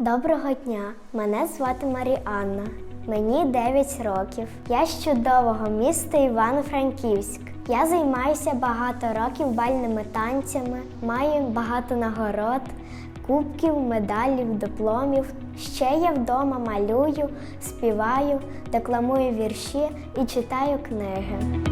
Доброго дня! Мене звати Маріанна. Мені 9 років. Я з чудового міста Івано-Франківськ. Я займаюся багато років бальними танцями, маю багато нагород, кубків, медалів, дипломів. Ще я вдома малюю, співаю, декламую вірші і читаю книги.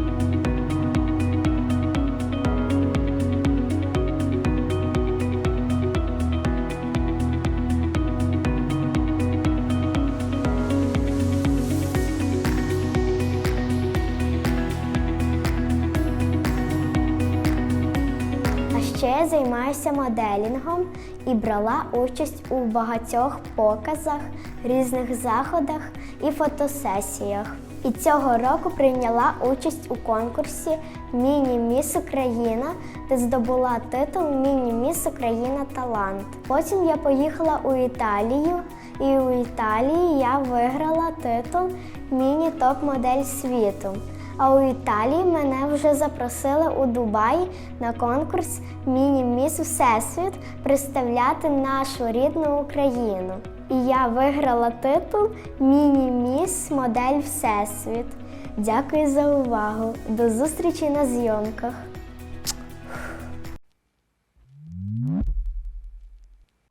Ще займаюся моделінгом і брала участь у багатьох показах, різних заходах і фотосесіях. І цього року прийняла участь у конкурсі Міні-Міс Україна, де здобула титул Міні-Міс Україна Талант. Потім я поїхала у Італію, і у Італії я виграла титул Міні-топ-модель світу. А у Італії мене вже запросили у Дубай на конкурс Міні-Міс Всесвіт представляти нашу рідну Україну. І я виграла титул Міні-Міс Модель Всесвіт. Дякую за увагу. До зустрічі на зйомках.